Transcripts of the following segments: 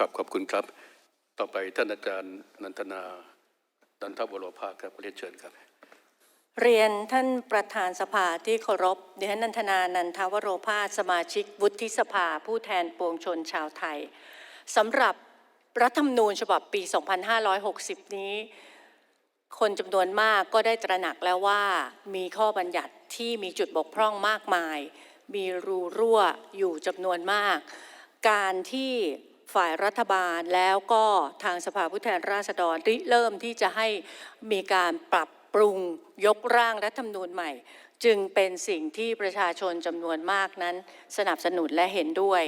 ครับขอบคุณครับ ต่อไปท่านอาจารย์นันทนาดันทวโรภาครับเรียนเชิญครับ เรียนท่านประธานสภาที่เคารพดิฉันนันทนานันทวโรภาสสมาชิกวุฒิสภาผู้แทนปวงชนชาวไทยสำหรับรัฐธรรมนูญฉบับปี 2560 นี้ คนจำนวนมากก็ได้ตระหนักแล้วว่ามีข้อบัญญัติที่มีจุดบกพร่องมากมาย มีรูรั่วอยู่จำนวนมาก การที่ ฝ่ายรัฐบาลแล้วก็ทางสภาผู้แทนราษฎรริเริ่มที่จะให้มีการปรับปรุงยกร่างรัฐธรรมนูญใหม่ จึงเป็นสิ่งที่ประชาชนจำนวนมากนั้น สนับสนุนและเห็นด้วย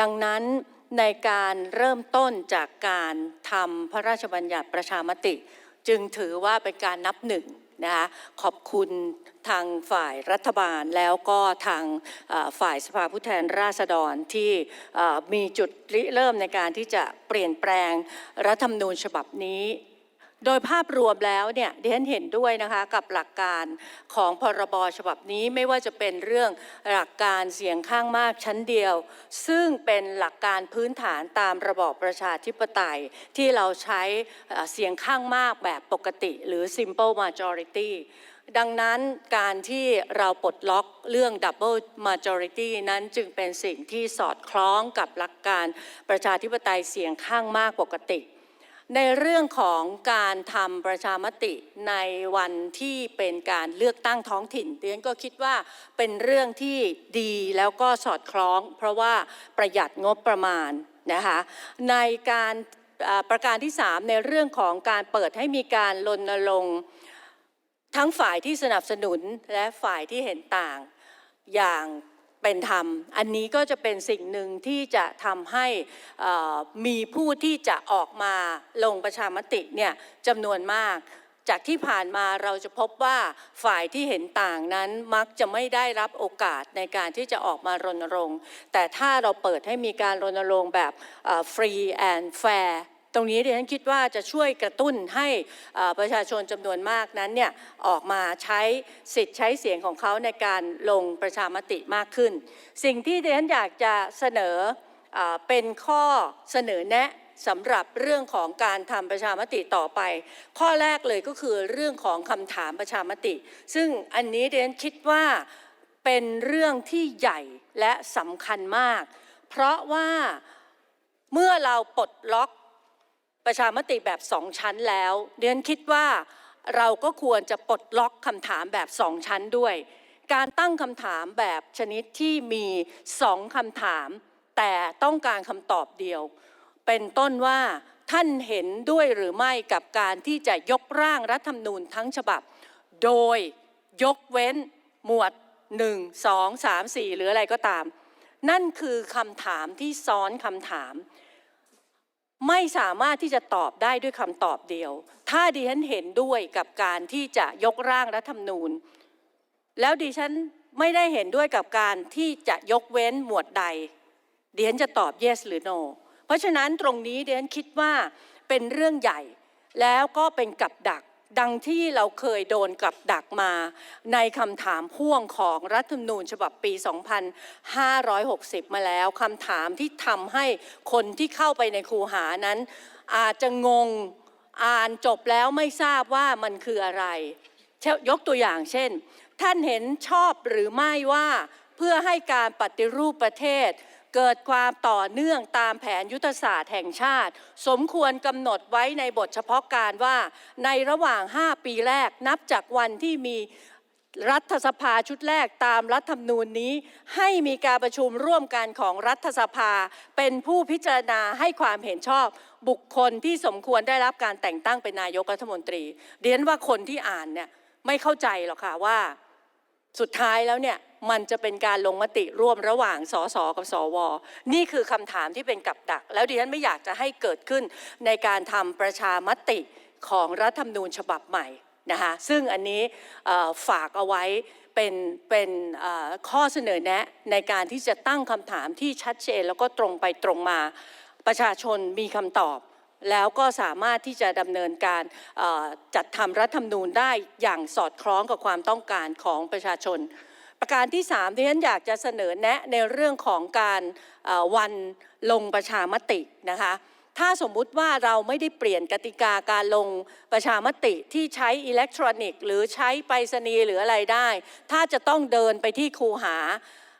ดังนั้นในการเริ่มต้นจากการทำพระราชบัญญัติประชามติ จึงถือว่าเป็นการนับหนึ่ง นะคะขอบคุณทางฝ่ายรัฐบาลแล้วก็ทางฝ่ายสภาผู้แทนราษฎรที่มีจุดริเริ่มในการที่จะเปลี่ยนแปลงรัฐธรรมนูญฉบับนี้ โดยภาพรวมแล้วเนี่ยดิฉันเห็นด้วยนะคะกับหลักการของพรบฉบับนี้ไม่ว่าจะเป็นเรื่องหลักการเสียงข้างมากชั้นเดียว ซึ่งเป็นหลักการพื้นฐานตามระบอบประชาธิปไตยที่เราใช้เอ่อเสียงข้างมากแบบปกติ หรือ simple majority ดังนั้นการที่เราปลดล็อกเรื่อง double majority นั้นจึงเป็นสิ่งที่สอดคล้องกับหลักการประชาธิปไตยเสียงข้างมากปกติ ในเรื่องของการทำประชามติในวันที่เป็นการเลือกตั้งท้องถิ่นเดียนก็คิดว่าเป็นเรื่องที่ดีแล้วก็สอดคล้อง เพราะว่าประหยัดงบประมาณนะคะในการประการที่ 3 ในเรื่องของการเปิดให้มีการรณรงค์ทั้งฝ่ายที่สนับสนุนและฝ่ายที่เห็นต่างอย่าง เป็นธรรม อันนี้ก็จะเป็นสิ่งหนึ่งที่จะทำให้มีผู้ที่จะออกมาลงประชามติเนี่ยจำนวนมากจากที่ผ่านมาเราจะพบว่าฝ่ายที่เห็นต่างนั้นมักจะไม่ได้รับโอกาสในการที่จะออกมารณรงค์ แต่ถ้าเราเปิดให้มีการรณรงค์แบบฟรีแอนด์แฟร์ ตรงนี้ดิฉันคิดว่าจะช่วยกระตุ้นให้ประชาชนจำนวนมากนั้นเนี่ยออกมาใช้สิทธิ์ใช้เสียงของเขาในการลงประชามติมากขึ้น สิ่งที่ดิฉันอยากจะเสนอเอเป็นข้อเสนอแนะสำหรับเรื่องของการทำประชามติต่อไป ข้อแรกเลยก็คือเรื่องของคำถามประชามติ ซึ่งอันนี้ดิฉันคิดว่าเป็นเรื่องที่ใหญ่และสำคัญมาก เพราะว่าเมื่อเราปลดล็อก ประชามติแบบสองชั้นแล้วเรียนคิดว่าเราก็ควรจะปลดล็อกคำถามแบบสองชั้นด้วย การตั้งคำถามแบบชนิดที่มีสองคำถาม แต่ต้องการคำตอบเดียว เป็นต้นว่าท่านเห็นด้วยหรือไม่กับการที่จะยกร่างรัฐธรรมนูญทั้งฉบับ โดยยกเว้นหมวด 1 2 3 4 หรืออะไรก็ตาม นั่นคือคำถามที่ซ้อนคำถาม ไม่สามารถที่จะตอบได้ด้วยคำตอบเดียว ถ้าดิฉันเห็นด้วยกับการที่จะยกร่างรัฐธรรมนูญ แล้วดิฉันไม่ได้เห็นด้วยกับการที่จะยกเว้นหมวดใดดิฉันจะตอบ yes หรือ no เพราะฉะนั้นตรงนี้ดิฉันคิดว่าเป็นเรื่องใหญ่แล้วก็เป็นกับดัก ดังที่เราเคยโดนกับดักมาในคำถามพ่วงของรัฐธรรมนูญฉบับปี 2560 มาแล้วคำถามที่ทำให้คนที่เข้าไปในครูหานั้น อาจจะงงอ่านจบแล้วไม่ทราบว่ามันคืออะไร ยกตัวอย่างเช่น ท่านเห็นชอบหรือไม่ว่าเพื่อให้การปฏิรูปประเทศ เกิดความต่อเนื่องตามแผนยุทธศาสตร์แห่งชาติ สมควรกำหนดไว้ในบทเฉพาะการว่า ในระหว่าง 5 ปีแรกนับจากวันที่มีรัฐสภาชุดแรกตามรัฐธรรมนูญนี้ ให้มีการประชุมร่วมกันของรัฐสภา เป็นผู้พิจารณาให้ความเห็นชอบบุคคลที่สมควรได้รับการแต่งตั้งเป็นนายกรัฐมนตรีเรียนว่าคนที่อ่านเนี่ยไม่เข้าใจหรอกค่ะว่า สุดท้ายแล้วเนี่ย มันจะเป็นการลงมติร่วมระหว่างสสกับสว นี่คือคำถามที่เป็นกับดัก แล้วดิฉันไม่อยากจะให้เกิดขึ้นในการทำประชามติของรัฐธรรมนูญฉบับใหม่นะคะซึ่งอันนี้ฝากเอาไว้เป็นเป็นข้อเสนอแนะในการที่จะตั้งคำถามที่ชัดเจนแล้วก็ตรงไปตรงมา ประชาชนมีคำตอบ แล้วก็สามารถที่จะดำเนินการจัดทำรัฐธรรมนูญได้อย่างสอดคล้องกับความต้องการของประชาชน ประการที่3ที่ฉันอยากจะเสนอแนะในเรื่องของการวันลงประชามตินะคะถ้าสมมุติว่าเราไม่ได้เปลี่ยนกติกาการลงประชามติที่ใช้อิเล็กทรอนิกส์ หรือใช้ไปรษณีย์หรืออะไรได้ ถ้าจะต้องเดินไปที่คูหา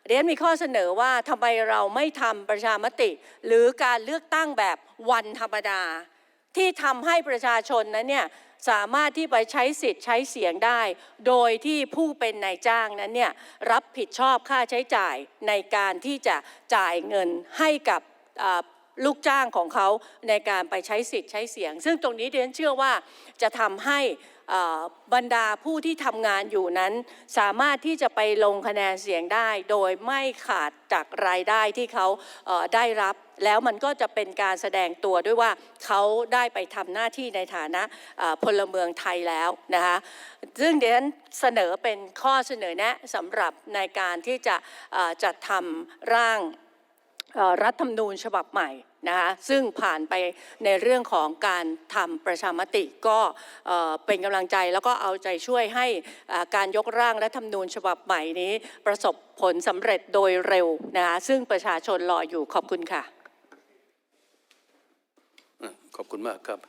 เรียนมีข้อเสนอว่าทำไมเราไม่ทำประชามติ หรือการเลือกตั้งแบบวันธรรมดา ที่ทำให้ประชาชนนั้นเนี่ย สามารถที่ไปใช้สิทธิ์ใช้เสียงได้ โดยที่ผู้เป็นนายจ้างนั้นเนี่ยรับผิดชอบค่าใช้จ่ายในการที่จะจ่ายเงินให้กับลูกจ้างของเขาในการไปใช้สิทธิ์ใช้เสียง ซึ่งตรงนี้เดนเชื่อว่าจะทำให้ บรรดาผู้ที่ทำงานอยู่นั้น สามารถที่จะไปลงคะแนนเสียงได้ โดยไม่ขาดจากรายได้ที่เขาได้รับ แล้วมันก็จะเป็นการแสดงตัวด้วยว่าเขาได้ไปทำหน้าที่ในฐานะพลเมืองไทยแล้วนะคะซึ่งเดี๋ยวฉันเสนอเป็นข้อเสนอแนะสำหรับในการที่จะจัดทำร่างรัฐธรรมนูญฉบับใหม่ นะคะซึ่งผ่านไปในเรื่องของการทำประชามติก็เป็นกำลังใจแล้วก็เอาใจช่วยให้การยกร่างและทำนูญฉบับใหม่นี้ประสบผลสำเร็จโดยเร็วนะคะซึ่งประชาชนรออยู่ขอบคุณค่ะ ขอบคุณมากครับ